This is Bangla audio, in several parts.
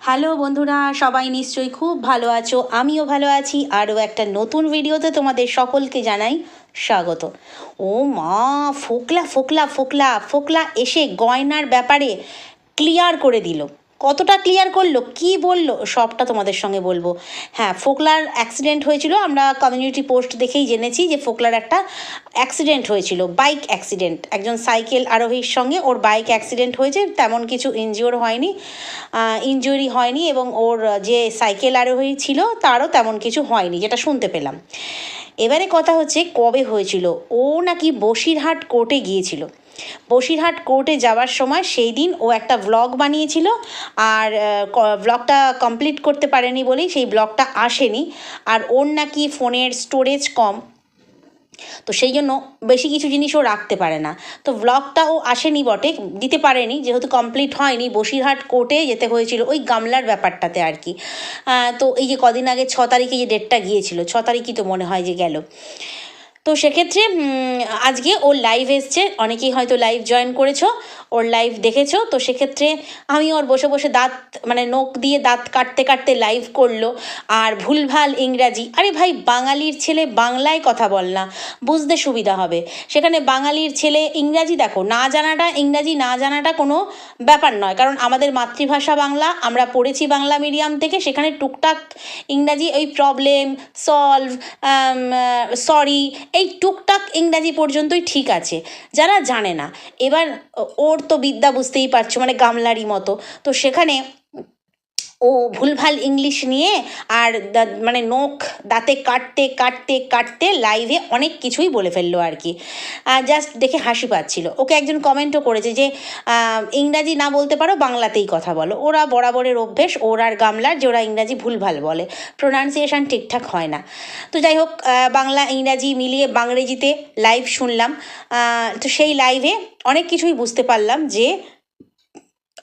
হ্যালো বন্ধুরা, সবাই নিশ্চয়ই খুব ভালো আছো, আমিও ভালো আছি। আরও একটা নতুন ভিডিওতে তোমাদের সকলকে জানাই স্বাগত। ও মা, ফোকলা ফোকলা ফোকলা ফোকলা এসে গয়নার ব্যাপারে ক্লিয়ার করে দিল। কতটা ক্লিয়ার করল, কি বলল, সবটা তোমাদের সঙ্গে বলব। হ্যাঁ ফোকলার অ্যাক্সিডেন্ট হয়েছিল, আমরা কমিউনিটি পোস্ট দেখেই জেনেছি যে ফোকলার একটা অ্যাক্সিডেন্ট হয়েছিল বাইক অ্যাক্সিডেন্ট একজন সাইকেল আরোহীর সঙ্গে ওর বাইক অ্যাক্সিডেন্ট হয়েছে, তেমন কিছু ইনজিওর হয়নি ইনজুরি হয়নি এবং ওর যে সাইকেল আরোহী ছিল, তারও তেমন কিছু হয়নি, যেটা শুনতে পেলাম। এবারে কথা হচ্ছে, কবে হয়েছিল? ও নাকি বসিরহাট কোর্টে গিয়েছিল। বসিরহাট কোর্টে যাওয়ার সময় সেই দিন ও একটা ব্লগ বানিয়েছিল। আর ব্লগটা কমপ্লিট করতে পারেনি বলেই সেই ব্লগটা আসেনি। আর ওর নাকি ফোনের স্টোরেজ কম। তো সেই জন্য বেশি কিছু জিনিস ও রাখতে পারে না। তো ব্লগটা ও আসেনি বটে, দিতে পারেনি। যেহেতু কমপ্লিট হয়নি, বসিরহাট কোর্টে যেতে হয়েছিল ওই গামলার ব্যাপারটাতে আর কি। তো এই যে কদিন আগে ছ তারিখে যে ডেটটা গিয়েছিল, ছ তারিখই তো মনে হয় যে গেল। তো সেক্ষেত্রে আজকে ওর লাইভ এসছে। অনেকেই হয়তো লাইভ জয়েন করেছ, ওর লাইভ দেখেছ। তো সেক্ষেত্রে আমি ওর বসে বসে দাঁত মানে নখ দিয়ে দাঁত কাটতে কাটতে লাইভ করল। আর ভুলভাল ইংরাজি, আরে ভাই বাঙালির ছেলে বাংলায় কথা বল না, বুঝতে সুবিধা হবে। সেখানে বাঙালির ছেলে ইংরাজি দেখো, না জানাটা, ইংরাজি না জানাটা কোনো ব্যাপার নয়। কারণ আমাদের মাতৃভাষা বাংলা, আমরা পড়েছি বাংলা মিডিয়াম থেকে, সেখানে টুকটাক ইংরাজি, ওই প্রবলেম সলভ সরি এই টুকটাক ইংরাজি পর্যন্তই ঠিক আছে। যারা জানে না, এবার ওর তো বিদ্যা বুঝতেই পারছ মানে গামলারই মতো। তো সেখানে ও ভুলভাল ইংলিশ নিয়ে আর মানে নখ দাঁতে কাটতে কাটতে কাটতে লাইভে অনেক কিছুই বলে ফেলল আর কি। জাস্ট দেখে হাসি পাচ্ছিল। ওকে একজন কমেন্টও করেছে যে ইংরাজি না বলতে পারো, বাংলাতেই কথা বলো। ওরা বরাবরের অভ্যেস, ওর আর গামলার, যে ওরা ইংরাজি ভুলভাল বলে। প্রোনাউন্সিয়েশন ঠিকঠাক হয় না। তো যাই হোক বাংলা, ইংরাজি মিলিয়ে বাংরেজিতে লাইভ শুনলাম। তো সেই লাইভে অনেক কিছুই বুঝতে পারলাম যে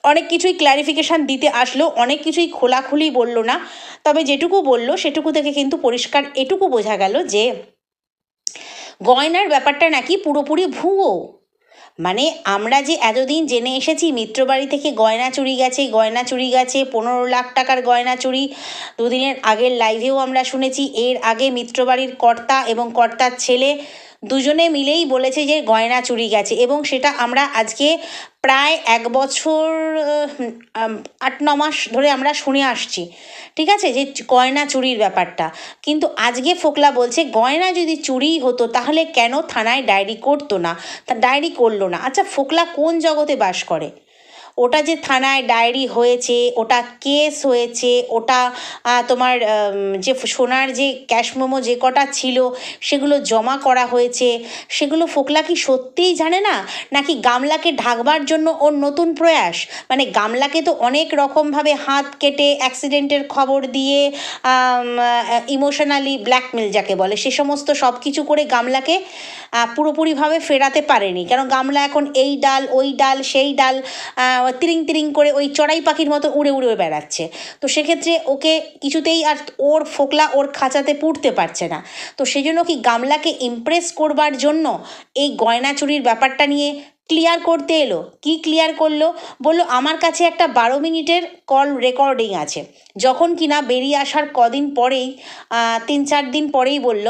অনেক কিছুই ক্ল্যারিফিকেশান দিতে আসলো, অনেক কিছুই খোলাখুলি বলল না। তবে যেটুকু বলল, সেটুকু থেকে কিন্তু পরিষ্কার এটুকু বোঝা গেল যে গয়নার ব্যাপারটা নাকি পুরোপুরি ভুয়ো। মানে আমরা যে এতদিন জেনে এসেছি মিত্রবাড়ি থেকে গয়না চুরি গেছে, গয়না চুরি গেছে, পনেরো লাখ টাকার গয়না চুরি। দুদিনের আগের লাইভেও আমরা শুনেছি, এর আগে মিত্রবাড়ির কর্তা এবং কর্তার ছেলে দুজনে মিলেই বলেছে যে গয়না চুরি গেছে এবং সেটা আমরা আজকে প্রায় এক বছর আট, ন মাস ধরে আমরা শুনে আসছি। ঠিক আছে? যে গয়না চুরির ব্যাপারটা। কিন্তু আজকে ফোকলা বলছে, গয়না যদি চুরি হতো তাহলে কেন থানায় ডায়েরি করতো না? তা ডায়েরি করল না। আচ্ছা ফোকলা কোন জগতে বাস করে? ওটা যে থানায় ডায়েরি হয়েছে, ওটা কেস হয়েছে, ওটা তোমার যে সোনার যে ক্যাশ মোমো যে কটা ছিল, সেগুলো জমা করা হয়েছে। সেগুলো ফোকলা কি সত্যিই জানে না? নাকি গামলাকে ঢাকবার জন্য ওর নতুন প্রয়াস? মানে গামলাকে তো অনেক রকমভাবে হাত কেটে অ্যাক্সিডেন্টের খবর দিয়ে ইমোশনালি ব্ল্যাকমেল যাকে বলে, সে সমস্ত সব কিছু করে গামলাকে পুরোপুরিভাবে ফেরাতে পারেনি। কারণ গামলা এখন এই ডাল, ওই ডাল, সেই ডাল তিরিং তিরিং করে ওই চড়াই পাখির মতো উড়ে উড়ে বেড়াচ্ছে। তো সেক্ষেত্রে ওকে কিছুতেই আর ওর ফোকলা ওর খাঁচাতে পুড়তে পারছে না। তো সেই জন্য কি গামলাকে ইমপ্রেস করবার জন্য এই গয়না চুরির ব্যাপারটা নিয়ে ক্লিয়ার করতে এলো? কি ক্লিয়ার করল? বলল, আমার কাছে একটা বারো মিনিটের কল রেকর্ডিং আছে। যখন কিনা বেরিয়ে আসার কদিন পরেই তিন চার দিন পরেই বলল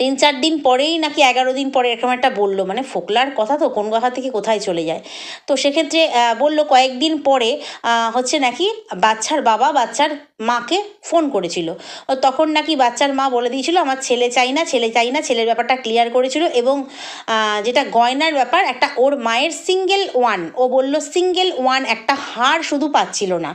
তিন চার দিন পরেই নাকি এগারো দিন পরে এরকম একটা বলল মানে ফোকলার কথা তো কোন কথা থেকে কোথায় চলে যায়? তো সেক্ষেত্রে বলল কয়েকদিন পরে হচ্ছে নাকি বাচ্চার বাবা বাচ্চার মাকে ফোন করেছিল। তখন নাকি বাচ্চার মা বলে দিয়েছিল, আমার ছেলে চাই না, ছেলে চাই না। ছেলের ব্যাপারটা ক্লিয়ার করেছিল এবং যেটা গয়নার ব্যাপার, একটা ওর মায়ের সিঙ্গেল ওয়ান ও বলল সিঙ্গেল ওয়ান একটা হাড় শুধু পাচ্ছিল না।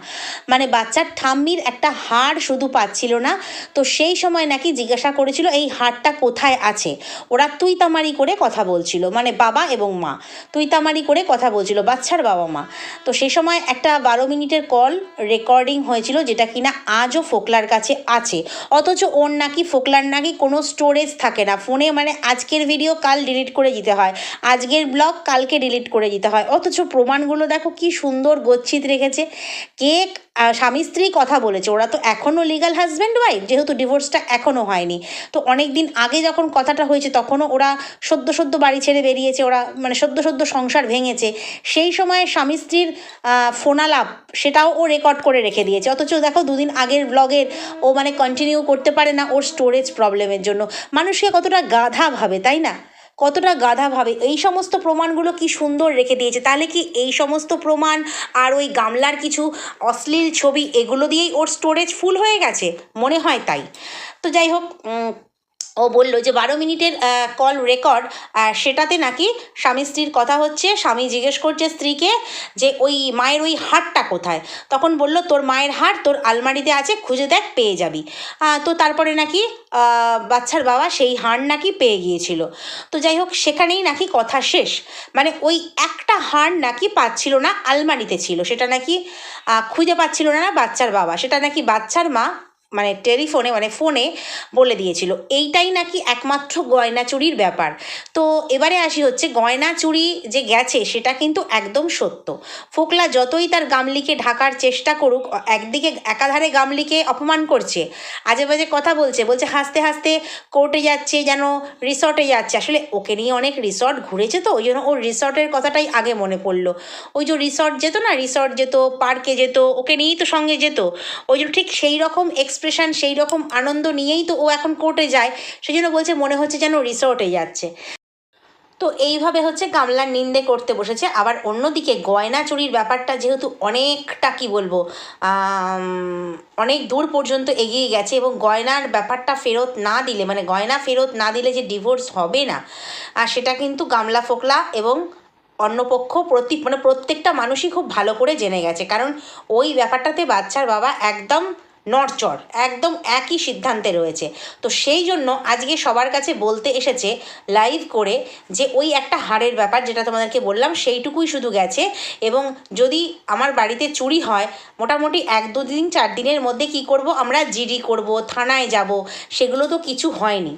মানে বাচ্চার ঠাম্মির একটা হাড় শুধু পাচ্ছিল না। তো সেই সময় নাকি জিজ্ঞাসা করেছিল, এই হাড়টা কোথায় আছে? ওরা তুই তামারি করে কথা বলছিল মানে বাবা এবং মা। তুই তামারি করে কথা বলছিল বাচ্চার বাবা মা। তো সেই সময় একটা বারো মিনিটের কল রেকর্ডিং হয়েছিল যেটা কিনা আজও ফোকলার কাছে আছে। অথচ ওর নাকি ফোকলার নাকি কোনো স্টোরেজ থাকে না। ফোনে মানে আজকের ভিডিও কাল ডিলিট করে দিতে হয়। আজকের ব্লগ কালকে ডিলিট করে দিতে হয়। অথচ প্রমাণগুলো দেখো কি সুন্দর গচ্ছিত রেখেছে। কে আহ, স্বামী স্ত্রী কথা বলেছে। ওরা তো এখনও লিগাল হাজব্যান্ড ওয়াইফ যেহেতু ডিভোর্সটা এখনও হয়নি। তো অনেক দিন আগে যখন কথাটা হয়েছে, তখনও ওরা সদ্য সদ্য বাড়ি ছেড়ে বেরিয়েছে, ওরা মানে সদ্য সদ্য সংসার ভেঙেছে। সেই সময় স্বামী স্ত্রীর ফোনালাপ, সেটাও ও রেকর্ড করে রেখে দিয়েছে। অথচ দেখো, দুদিন আগের ব্লগের ও মানে কন্টিনিউ করতে পারে না ওর স্টোরেজ প্রবলেমের জন্য। মানুষকে কতটা গাধা ভাবে, তাই না? কতটা গাধা ভাবে? এই সমস্ত প্রমাণগুলো কি সুন্দর রেখে দিয়েছে? তাহলে কি এই সমস্ত প্রমাণ আর ওই গামলার কিছু অশ্লীল ছবি এগুলো দিয়েই ওর স্টোরেজ ফুল হয়ে গেছে? মনে হয় তাই। তো যাই হোক ও বলল যে বারো মিনিটের কল রেকর্ড সেটাতে নাকি স্বামী স্ত্রীর কথা হচ্ছে। স্বামী জিজ্ঞেস করছে স্ত্রীকে যে ওই মায়ের ওই হারটা কোথায়? তখন বলল, তোর মায়ের হার তোর আলমারিতে আছে, খুঁজে দেখ, পেয়ে যাবি। তো তারপরে নাকি বাচ্চার বাবা সেই হাড় নাকি পেয়ে গিয়েছিল। তো যাই হোক, সেখানেই নাকি কথা শেষ। মানে ওই একটা হাড় নাকি পাচ্ছিল না, আলমারিতে ছিল। সেটা নাকি খুঁজে পাচ্ছিল না বাচ্চার বাবা। সেটা নাকি বাচ্চার মা মানে টেলিফোনে মানে ফোনে বলে দিয়েছিল। এইটাই নাকি একমাত্র গয়না চুরির ব্যাপার। তো এবারে আসি হচ্ছে, গয়না চুরি যে গেছে সেটা কিন্তু একদম সত্য। ফোকলা যতই তার গামলিকে ঢাকার চেষ্টা করুক, একদিকে একাধারে গামলিকে অপমান করছে আজে বাজে কথা বলছে বলছে হাসতে হাসতে কোর্টে যাচ্ছে, যেন রিসর্টে যাচ্ছে। আসলে ওকে নিয়ে অনেক রিসর্ট ঘুরেছে তো, ওই জন্য ওর রিসর্টের কথাটাই আগে মনে পড়ল। ওই যে রিসর্ট যেত না রিসর্ট যেত পার্কে যেত, ওকে নিয়েই তো সঙ্গে যেত। ওই জন্য ঠিক সেই রকম এক্সপ্রেশন সেই রকম আনন্দ নিয়েই তো ও এখন কোর্টে যায় সেই জন্য বলছে মনে হচ্ছে যেন রিসর্টে যাচ্ছে। তো এইভাবে হচ্ছে গামলার নিন্দে করতে বসেছে। আবার অন্যদিকে গয়না চুরির ব্যাপারটা যেহেতু অনেকটা কি বলব অনেক দূর পর্যন্ত এগিয়ে গেছে এবং গয়নার ব্যাপারটা ফেরত না দিলে মানে গয়না ফেরত না দিলে যে ডিভোর্স হবে না, আর সেটা কিন্তু গামলা ফোকলা এবং অন্যপক্ষ প্রতি মানে প্রত্যেকটা মানুষই খুব ভালো করে জেনে গেছে। কারণ ওই ব্যাপারটাতে বাচ্চার বাবা একদম নড়চড়, একদম একই সিদ্ধান্তে রয়েছে। তো সেই জন্য আজকে সবার কাছে বলতে এসেছে লাইভ করে যে ওই একটা হাড়ের ব্যাপার যেটা তোমাদেরকে বললাম, সেইটুকুই শুধু গেছে এবং যদি আমার বাড়িতে চুরি হয়, মোটামুটি এক দু দিন চার দিনের মধ্যে কি করব আমরা, জিডি করব, থানায় যাব, সেগুলো তো কিছু হয়নি।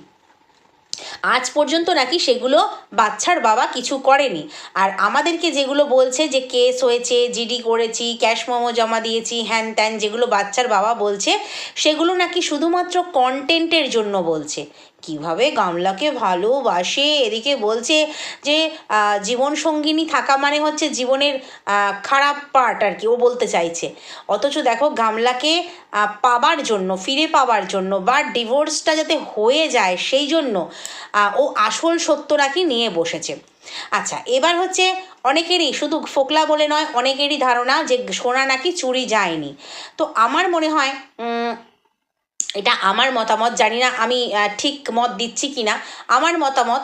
আজ পর্যন্ত নাকি সেগুলো বাচ্চার বাবা কিছু করেনি। আর আমাদেরকে যেগুলো বলছে যে কেস হয়েছে জিডি করেছি ক্যাশ মোমো জমা দিয়েছি, হ্যান ত্যান যেগুলো বাচ্চার বাবা বলছে, সেগুলো নাকি শুধুমাত্র কন্টেন্টের জন্য বলছে। কীভাবে গামলাকে ভালোবাসে? এদিকে বলছে যে জীবন সঙ্গিনী থাকা মানে হচ্ছে জীবনের খারাপ পার্ট আর কি, ও বলতে চাইছে। অথচ দেখো, গামলাকে পাবার জন্য, ফিরে পাবার জন্য বা ডিভোর্সটা যাতে হয়ে যায়, সেই জন্য ও আসল সত্য নাকি নিয়ে বসেছে। আচ্ছা এবার হচ্ছে অনেকেরই, শুধু ফোকলা বলে নয়, অনেকেরই ধারণা যে সোনা নাকি চুরি যায়নি। তো আমার মনে হয় এটা আমার মতামত জানি না আমি ঠিক মত দিচ্ছি কি না আমার মতামত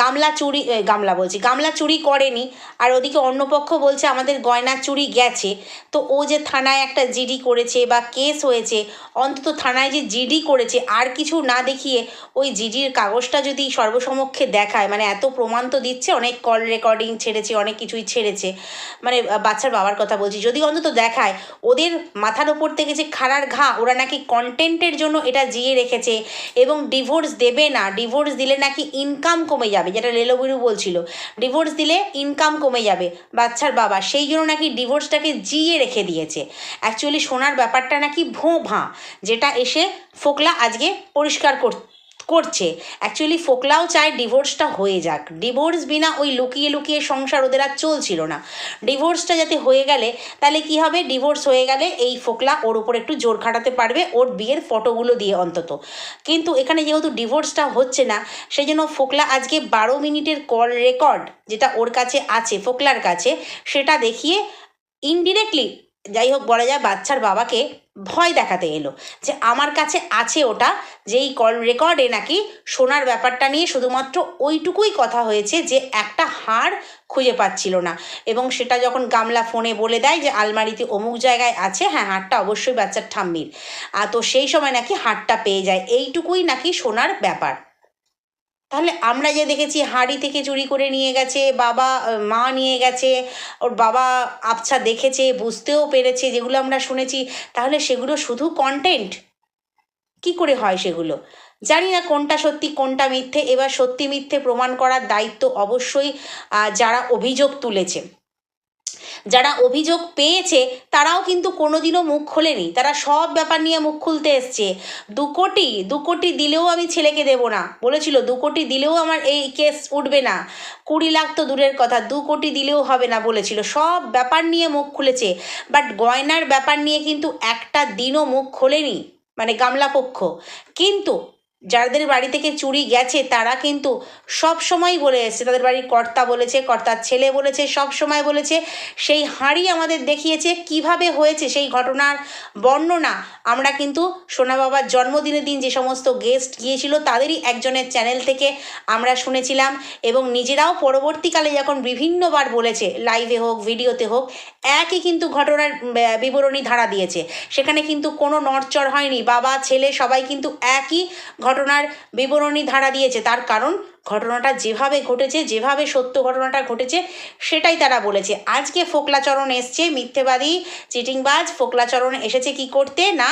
গামলা চুরি গামলা বলছি, গামলা চুরি করেনি। আর ওদিকে অন্যপক্ষ বলছে, আমাদের গয়না চুরি গেছে। তো ও যে থানায় একটা জিডি করেছে বা কেস হয়েছে, অন্তত থানায় যে জিডি করেছে, আর কিছু না দেখিয়ে ওই জিডির কাগজটা যদি সর্বসমক্ষে দেখায় মানে এত প্রমাণ তো দিচ্ছে, অনেক কল রেকর্ডিং ছেড়েছে, অনেক কিছুই ছেড়েছে। মানে বাচ্চার বাবার কথা বলছি, যদি অন্তত দেখায়, ওদের মাথার ওপর থেকে যে খাড়ার ঘা, ওরা নাকি কন্টেন্টের জন্য এটা জিয়ে রেখেছে এবং ডিভোর্স দেবে না ডিভোর্স দিলে নাকি ইনকাম কমে যাবে, যেটা লেলোবিরু বলছিল। ডিভোর্স দিলে ইনকাম কমে যাবে। বাচ্চার বাবা, সেই জন্য নাকি ডিভোর্সটাকে জিয়ে রেখে দিয়েছে। অ্যাকচুয়ালি সোনার ব্যাপারটা নাকি ভোঁ ভাঁ যেটা এসে ফোকলা আজকে পরিষ্কার কর করছে। অ্যাকচুয়ালি ফোকলাও চায় ডিভোর্সটা হয়ে যাক। ডিভোর্স বিনা ওই লুকিয়ে লুকিয়ে সংসার ওদের আর চলছিল না। ডিভোর্সটা যাতে হয়ে গেলে, তাহলে কি হবে? ডিভোর্স হয়ে গেলে এই ফোকলা ওর উপর একটু জোর খাটাতে পারবে ওর বিয়ের ফটোগুলো দিয়ে অন্তত। কিন্তু এখানে যেহেতু ডিভোর্সটা হচ্ছে না সেই জন্য ফোকলা আজকে বারো মিনিটের কল রেকর্ড যেটা ওর কাছে আছে, ফোকলার কাছে, সেটা দেখিয়ে ইনডিরেক্টলি যাই হোক বলা যায় বাচ্চার বাবাকে ভয় দেখাতে এলো যে আমার কাছে আছে ওটা, যেই কল রেকর্ডে নাকি সোনার ব্যাপারটা নিয়ে শুধুমাত্র ওইটুকুই কথা হয়েছে যে একটা হাড় খুঁজে পাচ্ছিল না। এবং সেটা যখন গামলা ফোনে বলে দেয় যে আলমারিতে অমুক জায়গায় আছে হ্যাঁ হাড়টা অবশ্যই বাচ্চার ঠাম্মির। তো সেই সময় নাকি হাড়টা পেয়ে যায়। এইটুকুই নাকি সোনার ব্যাপার। তাহলে আমরা যে দেখেছি হাঁড়ি থেকে চুরি করে নিয়ে গেছে, বাবা মা নিয়ে গেছে, ওর বাবা আবছা দেখেছে, বুঝতেও পেরেছে, যেগুলো আমরা শুনেছি, তাহলে সেগুলো শুধু কন্টেন্ট কি করে হয় সেগুলো? জানি না কোনটা সত্যি, কোনটা মিথ্যে, এবার সত্যি মিথ্যে প্রমাণ করার দায়িত্ব অবশ্যই যারা অভিযোগ তুলেছে। যারা অভিযোগ পেয়েছে, তারাও কিন্তু কোনোদিনও মুখ খোলেনি। তারা সব ব্যাপার নিয়ে মুখ খুলতে এসছে। দু কোটি দু কোটি দিলেও আমি ছেলেকে দেবো না। বলেছিল, দু কোটি দিলেও আমার এই কেস উঠবে না। কুড়ি লাখ তো দূরের কথা, দু কোটি দিলেও হবে না, বলেছিল। সব ব্যাপার নিয়ে মুখ খুলেছে। বাট গয়নার ব্যাপার নিয়ে কিন্তু একটা দিনও মুখ খোলেনি। মানে গামলা পক্ষ কিন্তু যাদের বাড়ি থেকে চুরি গেছে, তারা কিন্তু সব সময় বলে এসছে, তাদের বাড়ির কর্তা বলেছে, কর্তার ছেলে বলেছে, সব সময় বলেছে। সেই হাঁড়ি আমাদের দেখিয়েছে, কীভাবে হয়েছে সেই ঘটনার বর্ণনা। আমরা কিন্তু সোনা বাবার জন্মদিনের দিন যে সমস্ত গেস্ট গিয়েছিল, তাদেরই একজনের চ্যানেল থেকে আমরা শুনেছিলাম এবং নিজেরাও পরবর্তীকালে যখন বিভিন্নবার বলেছে লাইভে হোক ভিডিওতে হোক একই কিন্তু ঘটনার বিবরণী ধারা দিয়েছে। সেখানে কিন্তু কোনো নড়চড় হয়নি। বাবা, ছেলে সবাই কিন্তু একই ঘটনার বিবরণী ধারা দিয়েছে। তার কারণ ঘটনাটা যেভাবে ঘটেছে, যেভাবে সত্য ঘটনাটা ঘটেছে, সেটাই তারা বলেছে। আজকে ফোকলাচরণ এসছে, মিথ্যেবাদী চিটিংবাজ ফোকলাচরণ এসেছে কি করতে? না,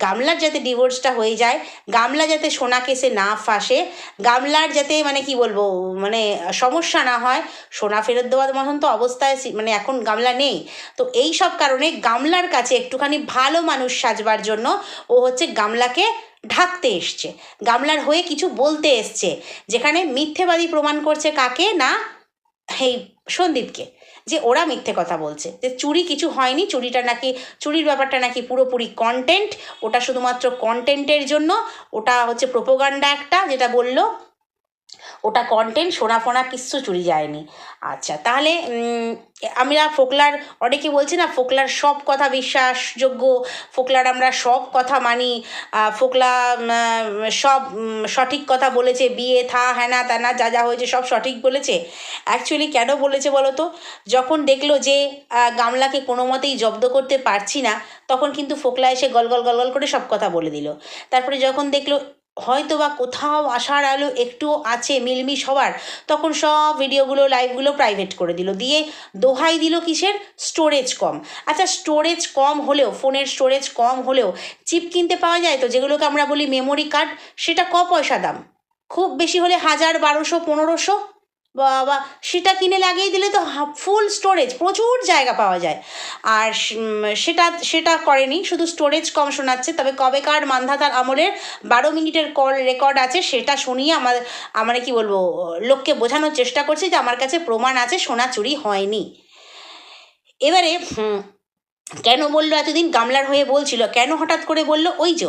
গামলার যাতে ডিভোর্সটা হয়ে যায়, গামলা যাতে সোনা কেসে না ফাঁসে, গামলার যাতে মানে কি বলব মানে সমস্যা না হয়, সোনা ফেরত দেওয়ার মতন তো অবস্থায় মানে এখন গামলা নেই। তো এই সব কারণে গামলার কাছে একটুখানি ভালো মানুষ সাজবার জন্য ও হচ্ছে গামলাকে ঢাকতে এসছে। গামলার হয়ে কিছু বলতে এসছে, যেখানে মিথ্যেবাদী প্রমাণ করছে কাকে না এই সন্দীপকে, যে ওরা মিথ্যে কথা বলছে। যে চুরি কিছু হয়নি, চুরিটা নাকি, চুরির ব্যাপারটা নাকি পুরোপুরি কন্টেন্ট ওটা শুধুমাত্র কন্টেন্টের জন্য, ওটা হচ্ছে প্রোপোগান্ডা একটা, যেটা বলল ওটা কন্টেন্ট সোনা ফোনা কিচ্ছু চুরি যায়নি। আচ্ছা তাহলে আমরা ফোকলার, অনেকে বলছি না ফোকলার সব কথা বিশ্বাসযোগ্য, ফোকলার আমরা সব কথা মানি ফোকলা সব সঠিক কথা বলেছে, বিয়ে, থা, হ্যানা, ত্যানা, যা যা হয়েছে সব সঠিক বলেছে। অ্যাকচুয়ালি কেন বলেছে বলো তো? যখন দেখল যে গামলাকে কোনো মতেই জব্দ করতে পারছি না, তখন কিন্তু ফোকলা এসে গল গল গল গল করে সব কথা বলে দিল। তারপরে যখন দেখল হয়তো বা কোথাও আসার আলো একটু আছে মিলমিশ হওয়ার। তখন সব ভিডিওগুলো, লাইভগুলো প্রাইভেট করে দিল। দিয়ে দোহাই দিল কিসের? স্টোরেজ কম। আচ্ছা স্টোরেজ কম হলেও, ফোনের স্টোরেজ কম হলেও চিপ কিনতে পাওয়া যায় তো? যেগুলোকে আমরা বলি মেমোরি কার্ড সেটা ক পয়সা দাম? খুব বেশি হলে হাজার, বারোশো, পনেরোশো? বা সেটা কিনে লাগিয়ে দিলে তো ফুল স্টোরেজ প্রচুর জায়গা পাওয়া যায়। আর সেটা সেটা করেনি, শুধু স্টোরেজ কম শোনাচ্ছে। তবে কবেকার মান্ধাতার আমলের বারো মিনিটের কল রেকর্ড আছে, সেটা শুনিয়ে আমার আমার কি বলব, লোককে বোঝানোর চেষ্টা করছে যে আমার কাছে প্রমাণ আছে, সোনা চুরি হয়নি। এবারে কেন বলল এতদিন গামলার হয়ে বলছিল? কেন হঠাৎ করে বলল, ওই যে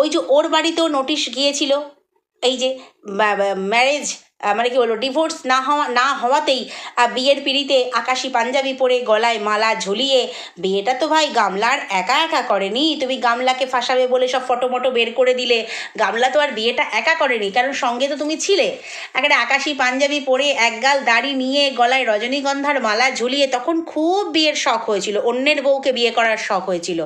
ওই যে ওর বাড়িতেও নোটিশ গিয়েছিল, এই যে ম্যারেজ মানে কি বলব ডিভোর্স না হওয়া না হওয়াতেই বিয়ের পিড়িতে আকাশি পাঞ্জাবি পরে গলায় মালা ঝুলিয়ে, বিয়েটা তো ভাই গামলার একা একা করেনি, তুমি গামলাকে ফাঁসাবে বলে সব ফটো মটো বের করে দিলে, গামলা তো আর বিয়েটা একা করেনি, কারণ সঙ্গে তো তুমি ছিলে। একটা আকাশি পাঞ্জাবি পরে একগাল দাড়ি নিয়ে গলায় রজনীগন্ধার মালা ঝুলিয়ে তখন খুব বিয়ের শখ হয়েছিল, অন্যের বউকে বিয়ে করার শখ হয়েছিল।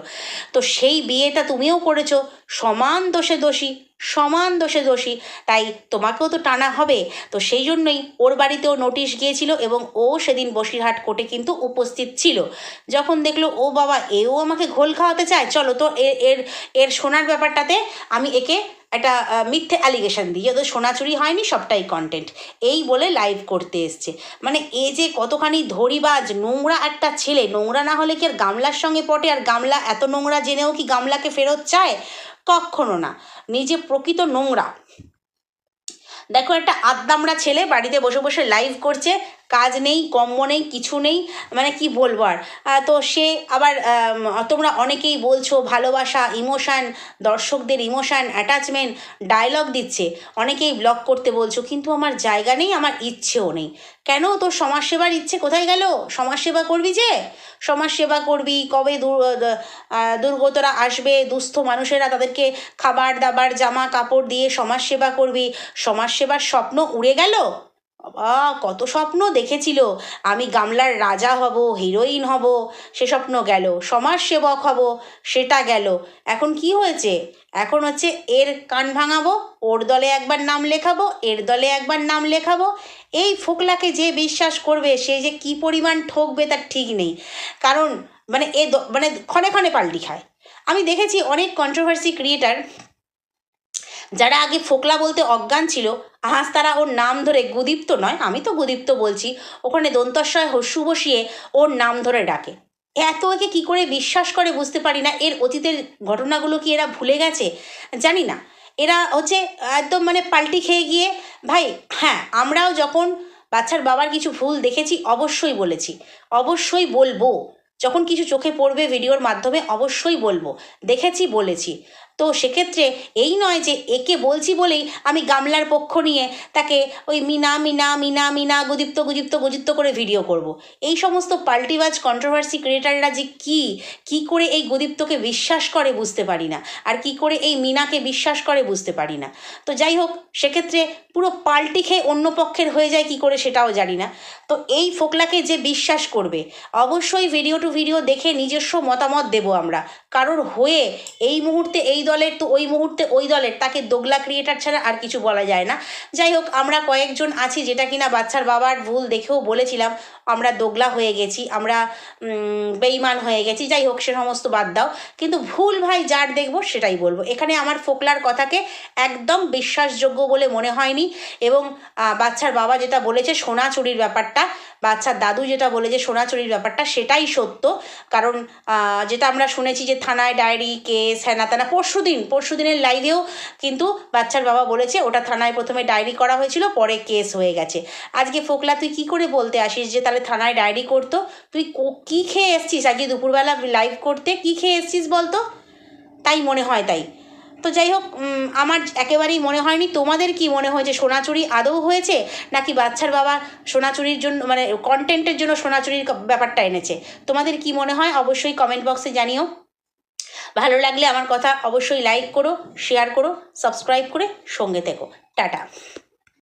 তো সেই বিয়েটা তুমিও করেছ, সমান দোষে দোষী। সমান দোষে দোষী। তাই তোমাকেও তো টানা হবে। তো সেই জন্যই ওর বাড়িতেও নোটিশ গিয়েছিল এবং ও সেদিন বসিরহাট কোর্টে কিন্তু উপস্থিত ছিল। যখন দেখল, ও বাবা, এও আমাকে ঘোল খাওয়াতে চায়? চলো তো এর এর এর সোনার ব্যাপারটাতে আমি একে একটা মিথ্যে অ্যালিগেশন দিই। যত সোনা চুরি হয়নি, সবটাই কন্টেন্ট এই বলে লাইভ করতে এসছে। মানে এ যে কতখানি ধরিবাজ, নোংরা একটা ছেলে। নোংরা না হলে কি আর গামলার সঙ্গে পটে? আর গামলা, এত নোংরা জেনেও কি গামলাকে ফেরত চায়? কখনো না। নিজে প্রকৃত নোংরা। দেখো একটা আদ্দামরা ছেলে বাড়িতে বসে বসে লাইভ করছে কাজ নেই কম্ম নেই, কিছু নেই মানে কি বলব আর? তো সে আবার তোমরা অনেকেই বলছো ভালোবাসা ইমোশান দর্শকদের ইমোশান অ্যাটাচমেন্ট ডায়লগ দিচ্ছে। অনেকেই ব্লগ করতে বলছো, কিন্তু আমার জায়গা নেই, আমার ইচ্ছেও নেই। কেন? তোর সমাজসেবার ইচ্ছে কোথায় গেল? সমাজসেবা করবি যে? সমাজসেবা করবি, কবে দূর দুর্গতরা আসবে, দুস্থ মানুষেরা তাদেরকে খাবার দাবার জামা কাপড় দিয়ে সমাজসেবা করবি। সমাজসেবার স্বপ্ন উড়ে গেল? বাবা কত স্বপ্ন দেখেছিল। আমি গামলার রাজা হব, হিরোইন হব, সে স্বপ্ন গেল, সমাজসেবক হব, সেটা গেল। এখন কি হয়েছে? এখন হচ্ছে এর কান ভাঙাবো, ওর দলে একবার নাম লেখাবো, এর দলে একবার নাম লেখাবো। এই ফোকলাকে যে বিশ্বাস করবে, সে যে কি পরিমাণ ঠকবে তার ঠিক নেই। কারণ মানে এ মানে ক্ষণে ক্ষণে পাল্টি খায়। আমি দেখেছি অনেক কন্ট্রোভার্সি ক্রিয়েটার যারা আগে ফোকলা বলতে অজ্ঞান ছিল আহাজ তারা ওর নাম ধরে গুদীপ্ত নয়, আমি তো গুদীপ্ত বলছি, ওখানে দন্তস্বয় হস্যু বসিয়ে ওর নাম ধরে ডাকে। এত একে কী করে বিশ্বাস করে বুঝতে পারি না, এর অতীতের ঘটনাগুলো কি এরা ভুলে গেছে? জানি না। এরা হচ্ছে একদম মানে পাল্টি খেয়ে গিয়ে, ভাই হ্যাঁ আমরাও যখন বাচ্চার বাবার কিছু ভুল দেখেছি, অবশ্যই বলেছি। অবশ্যই বলব। যখন কিছু চোখে পড়বে ভিডিওর মাধ্যমে, অবশ্যই বলব। দেখেছি, বলেছি। তো সেক্ষেত্রে এই নয় যে একে বলছি বলেই আমি গামলার পক্ষ নিয়ে তাকে ওই মিনা মিনা মিনা মিনা, গুদীপ্ত গুদীপ্ত গুদীপ্ত করে ভিডিও করব। এই সমস্ত পাল্টিবাজ কন্ট্রোভার্সি ক্রিয়েটাররা যে কি কি করে এই গুদীপ্তকে বিশ্বাস করে বুঝতে পারি না, আর কি করে এই মিনাকে বিশ্বাস করে বুঝতে পারি না তো যাই হোক, সেক্ষেত্রে পুরো পাল্টি খেয়ে অন্য পক্ষের হয়ে যায় কি করে সেটাও জানি না তো এই ফোকলাকে যে বিশ্বাস করবে, অবশ্যই ভিডিও টু ভিডিও দেখে নিজস্ব মতামত দেব আমরা। কারোর হয়ে এই মুহূর্তে এই দলের তো ওই মুহূর্তে ওই দলের, তাকে দোগলা ক্রিয়েটার ছাড়া আর কিছু বলা যায় না। যাই হোক, আমরা কয়েকজন আছি যেটা কিনা বাচ্চার বাবার ভুল দেখেও বলেছিলাম। আমরা দোগলা হয়ে গেছি, আমরা বেইমান হয়ে গেছি, যাই হোক সে সমস্ত বাদ দাও। কিন্তু ভুল ভাই যার দেখব সেটাই বলব। এখানে আমার ফোকলার কথাকে একদম বিশ্বাসযোগ্য বলে মনে হয়নি এবং বাচ্চার বাবা যেটা বলেছে সোনা চুরির ব্যাপারটা, বাচ্চার দাদু যেটা বলেছে সোনা চুরির ব্যাপারটা সেটাই সত্য। কারণ যেটা আমরা শুনেছি যে থানায় ডায়েরি, কেস, হ্যানা তানা পরশু দিন, পরশু দিনের লাইভেও কিন্তু বাচ্চার বাবা বলেছে ওটা থানায় প্রথমে ডায়েরি করা হয়েছিল, পরে কেস হয়ে গেছে। আজকে ফোকলা তুই কি করে বলতে আসিস যে তাহলে থানায় ডায়েরি করতো। তুই কো- খেয়ে এসছিস আজকে দুপুরবেলা লাইভ করতে? কি খেয়ে এসছিস বলতো? তাই মনে হয় তাই। তো যাই হোক আমার একেবারেই মনে হয়নি। তোমাদের কি মনে হয়েছে সোনাচুরি আদৌ হয়েছে? নাকি বাচ্চার বাবা সোনাচুরির জন্য মানে কন্টেন্টের জন্য সোনাচুরির ব্যাপারটা এনেছে? তোমাদের কি মনে হয়? অবশ্যই কমেন্ট বক্সে জানিও। ভালো লাগলে আমার কথা অবশ্যই লাইক করো শেয়ার করো সাবস্ক্রাইব করে সঙ্গে থেকো। টাটা।